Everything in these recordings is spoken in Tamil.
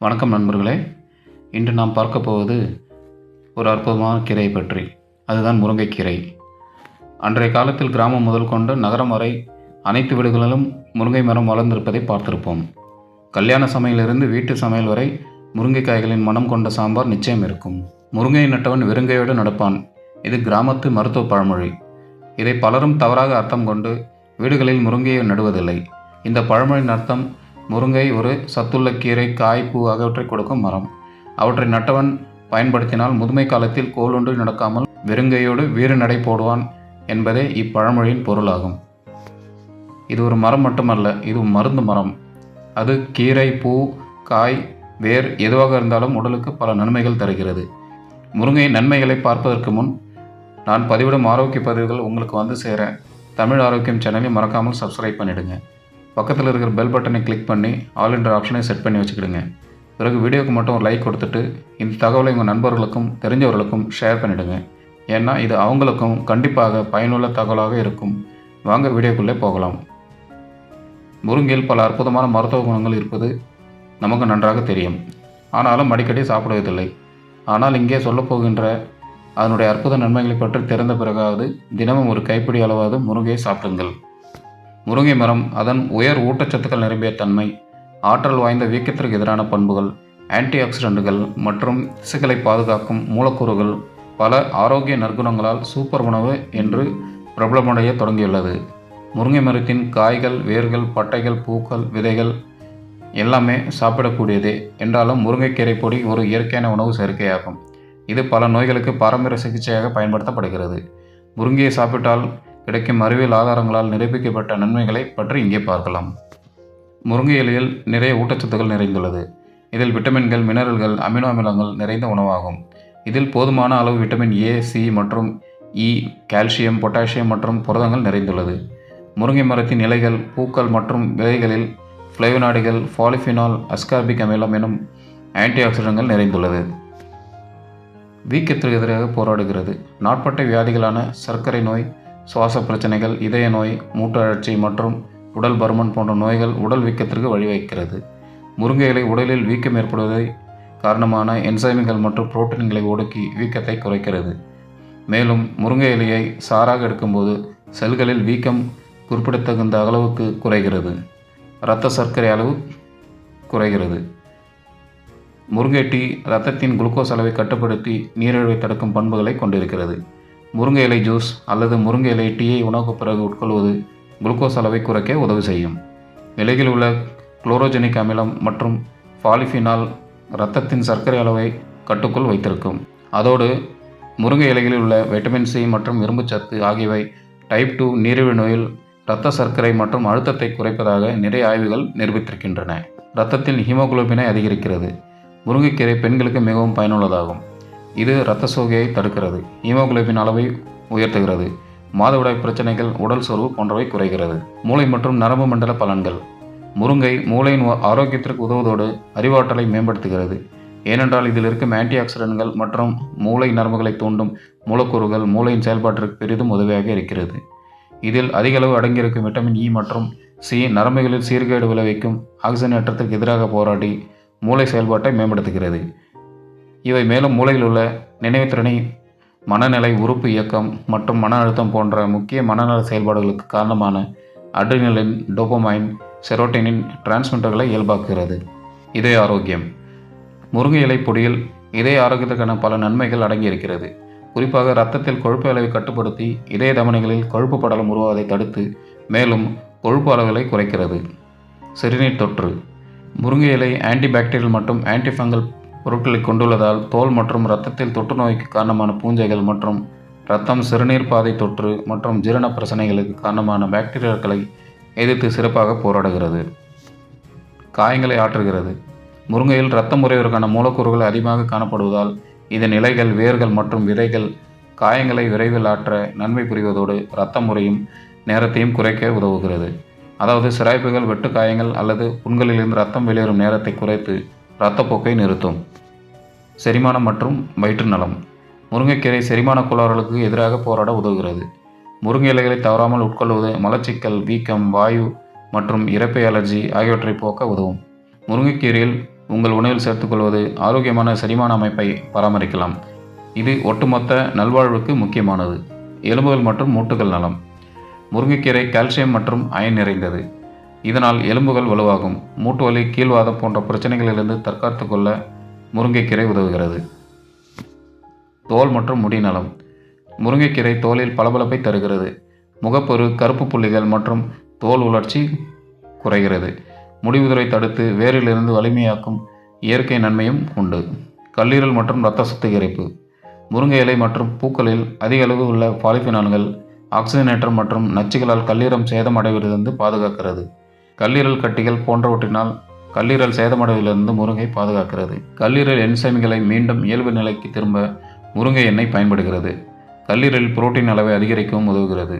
வணக்கம் நண்பர்களே. இன்று நாம் பார்க்க போவது ஒரு அற்புதமான கீரையை பற்றி. அதுதான் முருங்கைக்கீரை அன்றைய காலத்தில் கிராமம் முதல் கொண்டு நகரம் வரை அனைத்து வீடுகளிலும் முருங்கை மரம் வளர்ந்திருப்பதை பார்த்திருப்போம். கல்யாண சமையலிருந்து வீட்டு சமையல் வரை முருங்கைக்காய்களின் மனம் கொண்ட சாம்பார் நிச்சயம் இருக்கும். முருங்கை நட்டவன் வெறுங்கையோடு நடப்பான். இது கிராமத்து மருத்துவ பழமொழி. இதை பலரும் தவறாக அர்த்தம் கொண்டு வீடுகளில் முருங்கையை நடுவதில்லை. இந்த பழமொழியின் அர்த்தம் முருங்கை ஒரு சத்துள்ள கீரை காய் பூ ஆகியவற்றை கொடுக்கும் மரம். அவற்றை நட்டவன் பயன்படுத்தினால் முதுமை காலத்தில் கோலுண்டு நடக்காமல் வெறுங்கையோடு வீறு நடை போடுவான் என்பதே இப்பழமொழியின் பொருளாகும். இது ஒரு மரம் மட்டுமல்ல இது மருந்து மரம். அது கீரை பூ காய் வேர் எதுவாக இருந்தாலும் உடலுக்கு பல நன்மைகள் தருகிறது. முருங்கையின் நன்மைகளை பார்ப்பதற்கு முன் நான் பதிவிடும் ஆரோக்கிய பதிவுகள் உங்களுக்கு வந்து சேர தமிழ் ஆரோக்கியம் சேனலை மறக்காமல் சப்ஸ்கிரைப் பண்ணிடுங்க. பக்கத்தில் இருக்கிற பெல் பட்டனை கிளிக் பண்ணி ஆல் என்ற ஆப்ஷனை செட் பண்ணி வச்சுக்கிடுங்க. பிறகு வீடியோக்கு மட்டும் ஒரு லைக் கொடுத்துட்டு இந்த தகவலை உங்கள் நண்பர்களுக்கும் தெரிஞ்சவர்களுக்கும் ஷேர் பண்ணிவிடுங்க ஏன்னா இது அவங்களுக்கும் கண்டிப்பாக பயனுள்ள தகவலாக இருக்கும். வாங்க வீடியோக்குள்ளே போகலாம். முருங்கையில் பல அற்புதமான மருத்துவ குணங்கள் இருப்பது நமக்கு நன்றாக தெரியும். ஆனாலும் அடிக்கடி சாப்பிடுவதில்லை. ஆனால் இங்கே சொல்லப்போகின்ற அதனுடைய அற்புத நன்மைகளை பற்றி தெரிந்த பிறகாவது தினமும் ஒரு கைப்பிடி அளவாவது முருங்கையை சாப்பிடுங்கள். முருங்கை மரம் அதன் உயர் ஊட்டச்சத்துக்கள் நிரம்பிய தன்மை ஆற்றல் வாய்ந்த வீக்கத்திற்கு எதிரான பண்புகள் ஆன்டி ஆக்சிடென்ட்டுகள் மற்றும் திசுக்களை பாதுகாக்கும் மூலக்கூறுகள் பல ஆரோக்கிய நற்குணங்களால் சூப்பர் உணவு என்று பிரபலமடைய தொடங்கியுள்ளது. முருங்கை மரத்தின் காய்கள் வேர்கள் பட்டைகள் பூக்கள் விதைகள் எல்லாமே சாப்பிடக்கூடியதே. என்றாலும் முருங்கைக்கீரை பொடி ஒரு இயற்கையான உணவு சேர்க்கையாகும் இது பல நோய்களுக்கு பாரம்பரிய சிகிச்சையாக பயன்படுத்தப்படுகிறது. முருங்கையை சாப்பிட்டால் கிடைக்கும் அறிவியல் ஆதாரங்களால் நிரூபிக்கப்பட்ட நன்மைகளை பற்றி இங்கே பார்க்கலாம். முருங்கை இலையில் நிறைய ஊட்டச்சத்துக்கள் நிறைந்துள்ளது. இதில் விட்டமின்கள் மினரல்கள் அமினோ அமிலங்கள் நிறைந்த உணவாகும். இதில் போதுமான அளவு விட்டமின் ஏ சி மற்றும் இ கால்சியம் பொட்டாசியம் மற்றும் புரதங்கள் நிறைந்துள்ளது. முருங்கை மரத்தின் இலைகள் பூக்கள் மற்றும் விதைகளில் ஃப்ளைவனாடிகள் ஃபாலிஃபினால் அஸ்கார்பிக் அமிலம் எனும் ஆன்டி ஆக்சிடென்ட்கள் நிறைந்துள்ளது. வீக்கத்திற்கு எதிராக போராடுகிறது. நாட்பட்ட வியாதிகளான சர்க்கரை நோய் சுவாச பிரச்சனைகள் இதய நோய் மூட்டழற்சி மற்றும் உடல் பருமன் போன்ற நோய்கள் உடல் வீக்கத்திற்கு வழிவகுக்கிறது முருங்கை இலை உடலில் வீக்கம் ஏற்படுவதை காரணமான என்சைம்கள் மற்றும் புரோட்டீன்களை ஒடுக்கி வீக்கத்தை குறைக்கிறது. மேலும் முருங்கை இலையை சாராக எடுக்கும்போது செல்களில் வீக்கம் குறிப்பிடத்தகுந்த அளவுக்கு குறைகிறது. இரத்த சர்க்கரை அளவு குறைகிறது. முருங்கை டீ இரத்தத்தின் குளுக்கோஸ் அளவை கட்டுப்படுத்தி நீரிழிவை தடுக்கும் பண்புகளை கொண்டிருக்கிறது. முருங்கை இலை ஜூஸ் அல்லது முருங்கை இலை டீயை உணவுக்கு பிறகு உட்கொள்வது குளுக்கோஸ் அளவை குறைக்க உதவி செய்யும். இலையில் உள்ள குளோரோஜெனிக் அமிலம் மற்றும் பாலிஃபினால் இரத்தத்தின் சர்க்கரை அளவை கட்டுக்குள் வைத்திருக்கும். அதோடு முருங்கை இலைகளில் உள்ள வைட்டமின் சி மற்றும் இரும்புச்சத்து ஆகியவை டைப் டூ நீரிழிவு நோயில் இரத்த சர்க்கரை மற்றும் அழுத்தத்தை குறைப்பதாக நிறைய ஆய்வுகள் நிரூபித்திருக்கின்றன. இரத்தத்தில் ஹீமோகுளோபினை அதிகரிக்கிறது. முருங்கைக்கீரை பெண்களுக்கு மிகவும் பயனுள்ளதாகும். இது இரத்த சோகையை தடுக்கிறது. ஹீமோகுளோபின் அளவை உயர்த்துகிறது. மாதவிடாய் பிரச்சனைகள் உடல் சோர்வு போன்றவை குறைகிறது. மூளை மற்றும் நரம்பு மண்டல பலன்கள். முருங்கை மூளையின் ஆரோக்கியத்திற்கு உதவுவதோடு அறிவாற்றலை மேம்படுத்துகிறது. ஏனென்றால் இதில் இருக்கும் ஆன்டி ஆக்சிடென்ட்கள் மற்றும் மூளை நரம்புகளை தூண்டும் மூலக்கூறுகள் மூளையின் செயல்பாட்டிற்கு பெரிதும் உதவியாக இருக்கிறது. இதில் அதிக அளவு அடங்கியிருக்கும் விட்டமின் இ மற்றும் சி நரம்புகளில் சீர்கேடு விளைவிக்கும் ஆக்சிஜன் ஏற்றத்திற்கு எதிராக போராடி மூளை செயல்பாட்டை மேம்படுத்துகிறது. இவை மேலும் மூளையில் உள்ள நினைவுத்திறனை மனநிலை உறுப்பு இயக்கம் மற்றும் மன அழுத்தம் போன்ற முக்கிய மனநல செயல்பாடுகளுக்கு காரணமான அட்ரினலின் டோபோமைன் செரோட்டினின் டிரான்ஸ்மிட்டர்களை இயல்பாக்குகிறது. இதய ஆரோக்கியம். முருங்கை இலை பொடியில் இதய ஆரோக்கியத்திற்கான பல நன்மைகள் அடங்கியிருக்கிறது. குறிப்பாக இரத்தத்தில் கொழுப்பு அளவை கட்டுப்படுத்தி இதய தமனிகளில் கொழுப்பு படலம் உருவாவதை தடுத்து மேலும் கொழுப்பு அளவுகளை குறைக்கிறது. சிறுநீர் தொற்று. முருங்கை இலை ஆன்டிபாக்டீரியல் மற்றும் ஆன்டிஃபங்கல் பொருட்களை கொண்டுள்ளதால் தோல் மற்றும் இரத்தத்தில் தொற்று நோய்க்கு காரணமான பூஞ்சைகள் மற்றும் இரத்தம் சிறுநீர் பாதை தொற்று மற்றும் ஜீரண பிரச்சனைகளுக்கு காரணமான பாக்டீரியாக்களை எதிர்த்து சிறப்பாக போராடுகிறது. காயங்களை ஆற்றுகிறது. முருங்கையில் இரத்தம் முறைவதற்கான மூலக்கூறுகள் அதிகமாக காணப்படுவதால் இதன் இலைகள் வேர்கள் மற்றும் விதைகள் காயங்களை விரைவில் ஆற்ற நன்மை புரிவதோடு இரத்த முறையும் நேரத்தையும் குறைக்க உதவுகிறது. அதாவது சிராய்ப்புகள் வெட்டு காயங்கள் அல்லது புண்களிலிருந்து ரத்தம் வெளியேறும் நேரத்தை குறைத்து இரத்தப்போக்கை நிறுத்தும். செரிமானம் மற்றும் வயிற்று நலம். முருங்கைக்கீரை செரிமான கோளாறுகளுக்கு எதிராக போராட உதவுகிறது. முருங்கை இலைகளை தவறாமல் உட்கொள்வது மலச்சிக்கல் வீக்கம் வாயு மற்றும் இறப்பை அலர்ஜி ஆகியவற்றை போக்க உதவும். முருங்கைக்கீரையில் உங்கள் உணவில் சேர்த்துக்கொள்வது ஆரோக்கியமான செரிமான அமைப்பை பராமரிக்கலாம். இது ஒட்டுமொத்த நல்வாழ்வுக்கு முக்கியமானது. எலும்புகள் மற்றும் மூட்டுகள் நலம். முருங்கைக்கீரை கால்சியம் மற்றும் அயன் நிறைந்தது. இதனால் எலும்புகள் வலுவாகும். மூட்டு வலி கீழ்வாதம் போன்ற பிரச்சனைகளிலிருந்து தற்காத்து கொள்ள முருங்கைக்கீரை உதவுகிறது. தோல் மற்றும் முடி நலம். முருங்கைக்கீரை தோலில் பளபளப்பை தருகிறது. முகப்பொரு கருப்பு புள்ளிகள் மற்றும் தோல் உலர்ச்சி குறைகிறது. முடிவுதுரை தடுத்து வேரிலிருந்து வலிமையாக்கும் இயற்கை நன்மையும் உண்டு. கல்லீரல் மற்றும் இரத்த சுத்திகரிப்பு. முருங்கை இலை மற்றும் பூக்களில் அதிக அளவு உள்ள பாலிஃபினான்கள் ஆக்சிஜனேற்றம் மற்றும் நச்சுகளால் கல்லீரம் சேதமடைவதிலிருந்து பாதுகாக்கிறது. கல்லீரல் கட்டிகள் போன்றவற்றினால் கல்லீரல் சேதமடைவதிலிருந்து முருங்கை பாதுகாக்கிறது. கல்லீரல் என்சைம்களை மீண்டும் இயல்பு நிலைக்கு திரும்ப முருங்கை எண்ணெய் பயன்படுகிறது. கல்லீரலில் புரோட்டீன் அளவை அதிகரிக்கவும் உதவுகிறது.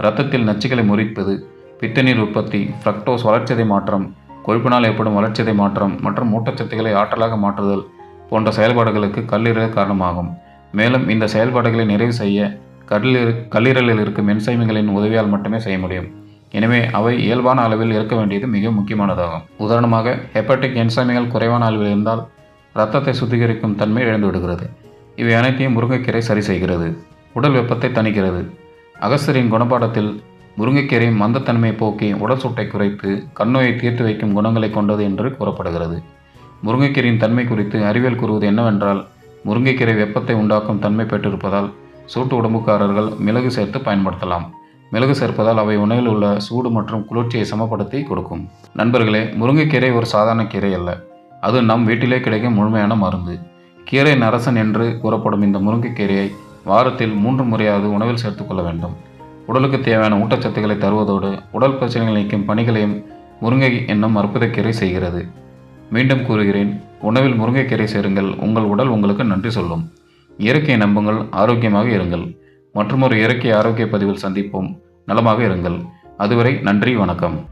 இரத்தத்தில் நச்சுகளை முறிப்பது பித்தநீர் உற்பத்தி ஃப்ரக்டோஸ் வளர்ச்சிதை மாற்றம் கொழுப்பினால் ஏற்படும் வளர்ச்சிதை மாற்றம் மற்றும் ஊட்டச்சத்துக்களை ஆற்றலாக மாற்றுதல் போன்ற செயல்பாடுகளுக்கு கல்லீரல் காரணமாகும். மேலும் இந்த செயல்பாடுகளை நிறைவு செய்ய கல்லீரல் கல்லீரலில் இருக்கும் என்சைம்களின் உதவியால் மட்டுமே செய்ய முடியும். எனவே அவை இயல்பான அளவில் இருக்க வேண்டியது மிக முக்கியமானதாகும். உதாரணமாக ஹெப்படிக் என்சைமிகள் குறைவான அளவில் இருந்தால் இரத்தத்தை சுத்திகரிக்கும் தன்மை இழந்துவிடுகிறது இவை அனைத்தையும் முருங்கைக்கீரை சரி செய்கிறது. உடல் வெப்பத்தை தணிக்கிறது. அகஸ்தரின் குணப்பாடத்தில் முருங்கைக்கீரை மந்தத்தன்மையை போக்கி உடல் சூட்டை குறைத்து கண்ணோயை தீர்த்து வைக்கும் குணங்களை கொண்டது என்று கூறப்படுகிறது. முருங்கைக்கீரையின் தன்மை குறித்து அறிவியல் கூறுவது என்னவென்றால் முருங்கைக்கீரை வெப்பத்தை உண்டாக்கும் தன்மை பெற்றிருப்பதால் சூட்டு உடம்புக்காரர்கள் மிளகு சேர்த்து பயன்படுத்தலாம். மிளகு சேர்ப்பதால் அவை உணவில் உள்ள சூடு மற்றும் குளிர்ச்சியை சமப்படுத்தி கொடுக்கும். நண்பர்களே முருங்கைக்கீரை ஒரு சாதாரண கீரை அல்ல. அது நம் வீட்டிலே கிடைக்கும் முழுமையான மருந்து. கீரை நரசன் என்று கூறப்படும் இந்த முருங்கைக்கீரையை வாரத்தில் மூன்று முறையாவது உணவில் சேர்த்துக்கொள்ள வேண்டும். உடலுக்கு தேவையான ஊட்டச்சத்துக்களை தருவதோடு உடல் பிரச்சனைகளை நீக்கும் பணிகளையும் முருங்கை என்னும் அற்புதக்கீரை செய்கிறது. மீண்டும் கூறுகிறேன் உணவில் முருங்கைக்கீரை சேருங்கள். உங்கள் உடல் உங்களுக்கு நன்றி சொல்லும். இயற்கையை நம்புங்கள் ஆரோக்கியமாக இருங்கள். மற்றொரு இயற்கை ஆரோக்கிய பதிவில் சந்திப்போம். நலமாக இருங்கள். அதுவரை நன்றி வணக்கம்.